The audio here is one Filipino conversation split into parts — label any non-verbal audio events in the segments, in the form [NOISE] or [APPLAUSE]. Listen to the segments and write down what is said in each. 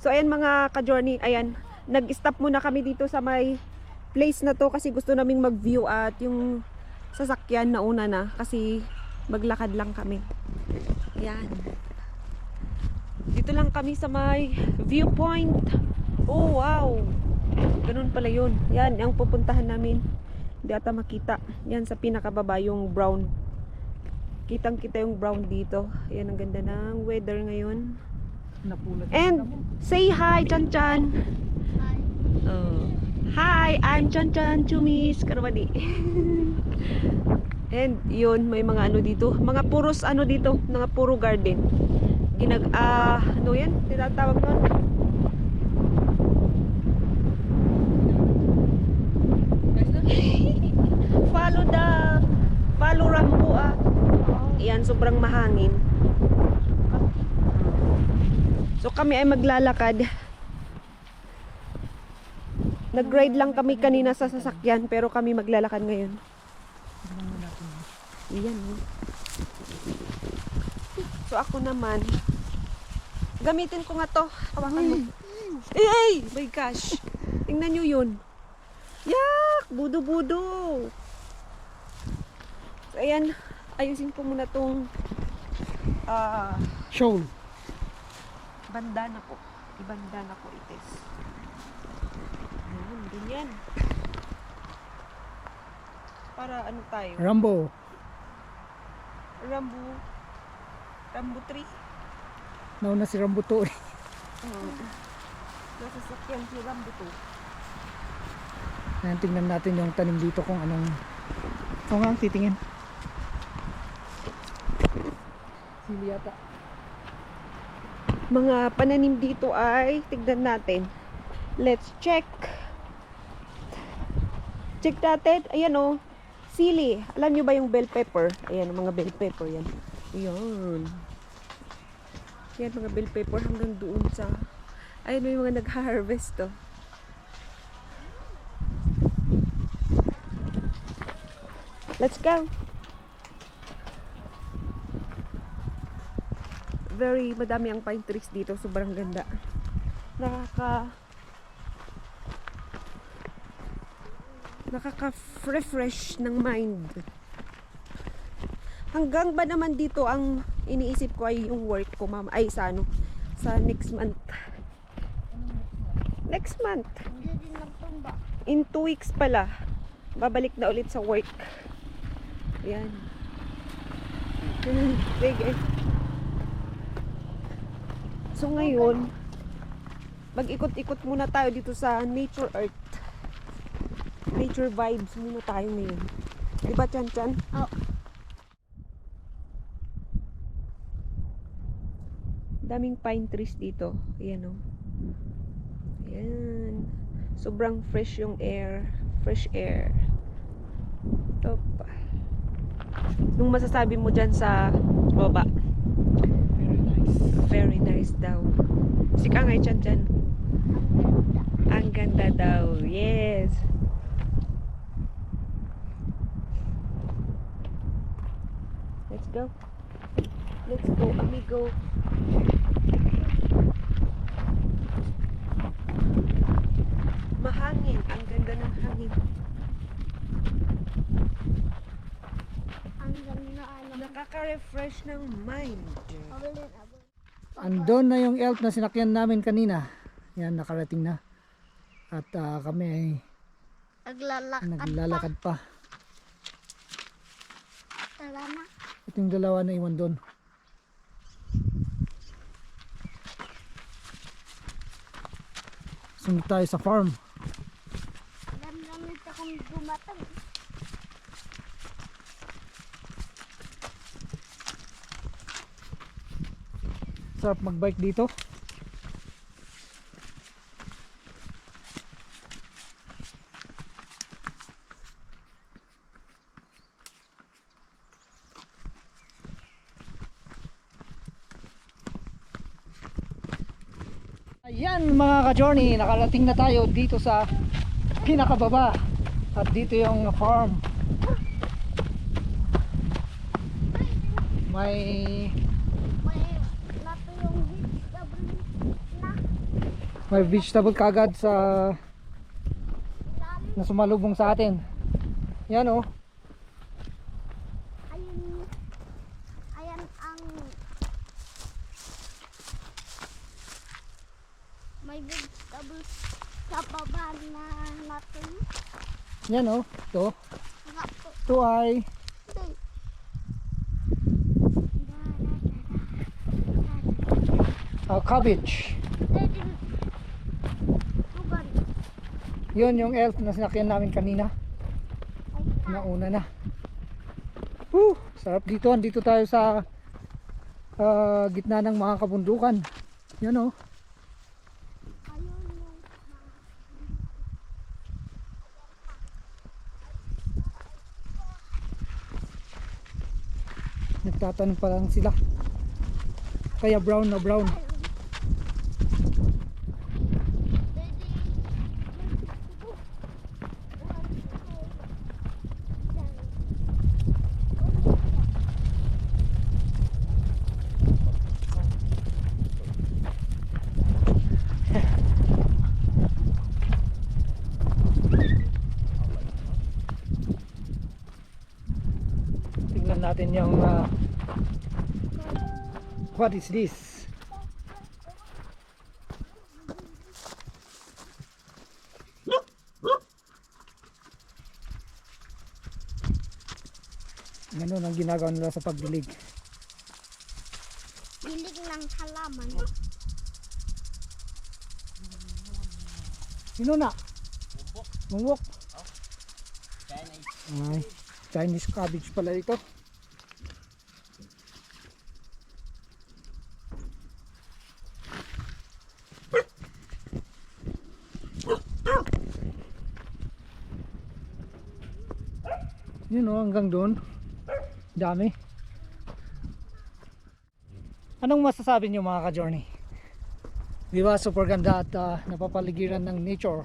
So ayan mga ka-journey, ayan, nag-stop muna kami dito sa may place na to kasi gusto naming mag-view at yung sasakyan na una na kasi maglakad lang kami. Ayan. Dito lang kami sa may viewpoint. Oh, wow. Ganun pala yun. Yan, ang pupuntahan namin. Hindi ata makita. Yan sa pinakababa yung brown. Kitang kita yung brown dito. Yan ang ganda ng weather ngayon. And say hi, Chan Chan. Oh. Hi, I'm Chan Chan Chumis Karwadi. [LAUGHS] And yun, may mga ano dito. Mga puros ano dito, mga puro garden. Ginag, ah, ano yan? Tinatawag nun? [LAUGHS] follow the, follow Rambo ah. Yan, sobrang mahangin. So kami ay maglalakad. Nag-ride lang kami kanina sa sasakyan pero kami maglalakad ngayon. Iyan. oh. So ako naman, gamitin ko nga to. Hawakan mo. Eh, ay! My gosh. Tingnan nyo yun. Yak! Budo-budo. So ayan, ayusin ko muna tong ah, Show. Bandana po. Ibandana po itis. Ayan, ganyan. Para ano tayo? Rambo. Rambo. Rambo 3. Nauna si Rambo to eh. Oo. Nasa sakyan si Rambo 2. Ayan, tingnan natin yung tanim dito kung anong... Oo nga, titingin. Sili yata. Mga pananim dito ay, tignan natin. Let's check. Check natin. Ayan o. Sili. Alam nyo ba yung bell pepper? Ayan, mga bell pepper yan. Ayan. Yan, mga bell pepper hanggang doon sa... Ayan, may mga nag-harvest to. Let's go. Very madami ang pine trees dito. Sobrang ganda. Nakaka nakaka-refresh ng mind. Hanggang ba naman dito ang iniisip ko ay yung work ko, ma'am? Ay, sa ano? Sa next month. Next month. In two weeks pala. Babalik na ulit sa work. Yan. [LAUGHS] Sige. So ngayon, mag-ikot-ikot muna tayo dito sa Nature Earth. Nature vibes muna tayo ngayon. Di ba, Chan Chan? Oo. Daming pine trees dito. Ayan o. Ayan. Sobrang fresh yung air. Fresh air. Top. Nung masasabi mo dyan sa baba. Very nice. Daw. Sika nga, Chan Chan. Ang ganda daw. Yes. Let's go. Let's go, amigo. Mahangin. Ang ganda ng hangin. Ang ganda. Nakaka-refresh ng mind. Abulin, abulin. Andon na yung elf na sinakyan namin kanina. Yan, nakarating na. At ah, kami ay Naglalakad pa. naglalakad pa. Tara na. Ito yung dalawa na iwan doon. Sunod tayo sa farm. Alam namin sa kung gumatang. Sarap magbike dito. Ayan mga ka-journey, nakarating na tayo dito sa pinakababa. At dito yung farm. May May vegetable kagad sa na sumalubong sa atin. Yan oh. Ayun, ayan ang may vegetables sa baba na natin. Yan oh. Ito. Ito ay uh, cabbage. Yun yung elf na sinakyan namin kanina. Nauna na. Woo! Sarap dito. Andito tayo sa ah, gitna ng mga kabundukan. Yan oh. ayun yung Nagtatanong pa lang sila. Kaya brown na brown. Tingnan natin yung ah, What is this? Ganun ang ginagawa nila sa pagdilig. Dilig ng halaman. Sino na? Mumbok. Ay, Chinese cabbage pala ito. Yun o, hanggang doon. Dami. Anong masasabi niyo mga ka-journey? Di ba super ganda at ah, napapaligiran ng nature?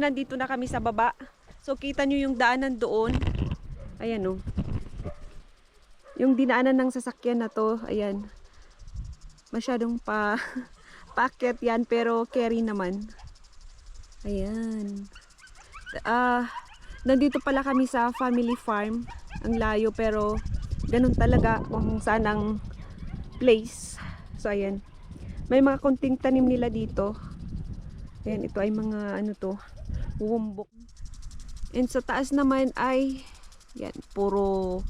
Nandito na kami sa baba. So kita nyo yung daanan doon. Ayan oh. Yung dinaanan ng sasakyan na to, ayan. Masyadong pa [LAUGHS] packet yan pero carry naman. Ayan. Ah, nandito pala kami sa family farm. Ang layo pero ganun talaga kung saan ang place. So ayan. May mga konting tanim nila dito. Ayan, ito ay mga ano to, wumbok. And sa taas naman ay yan, puro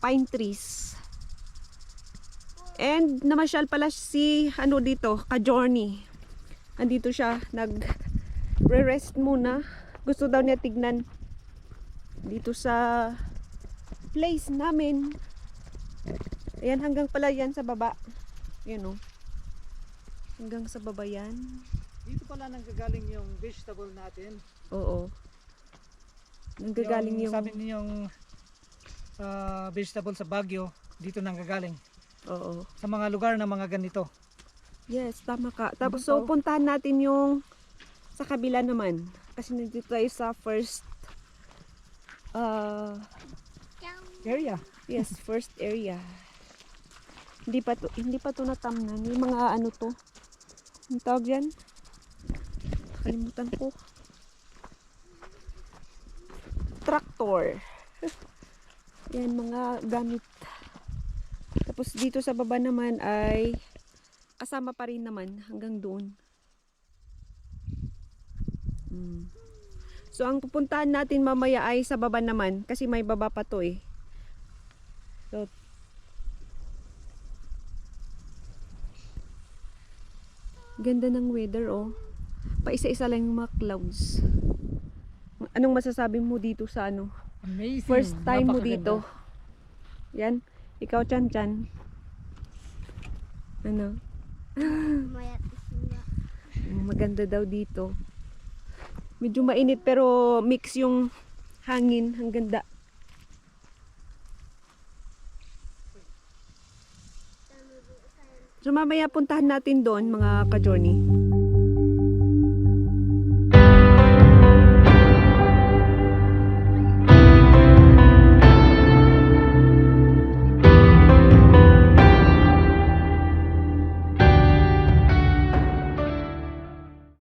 pine trees. And namasyal pala si ano dito, ka-journey. Andito siya, nag re-rest muna. Gusto daw niya tignan dito sa place namin. Ayan, hanggang pala yan sa baba. Yan o. Hanggang sa baba yan. Dito pala nanggagaling yung vegetable natin. Oo. Nanggagaling yung... Sabi niyong ah, vegetable sa Baguio, dito nanggagaling. Oo. Sa mga lugar na mga ganito. Yes, tama ka. Tapos so puntahan natin yung sa kabila naman. Kasi nandito tayo sa first uh, Area. yes, first area. Hindi pa to, hindi pa to natamnan. Yung mga ano to. Ang tawag yan? Kalimutan ko. Tractor. [LAUGHS] Yan, mga gamit. Tapos dito sa baba naman ay kasama pa rin naman hanggang doon. Mm. So ang pupuntahan natin mamaya ay sa baba naman kasi may baba pa to eh. So, Ganda ng weather oh. Paisa-isa lang yung mga clouds. Anong masasabi mo dito sa ano? Amazing. First time mo dito. Yan. Ikaw, Chan Chan. Ano? Mm, Maganda daw dito. Medyo mainit pero mix yung hangin. Ang ganda. So mamaya puntahan natin doon mga ka-journey.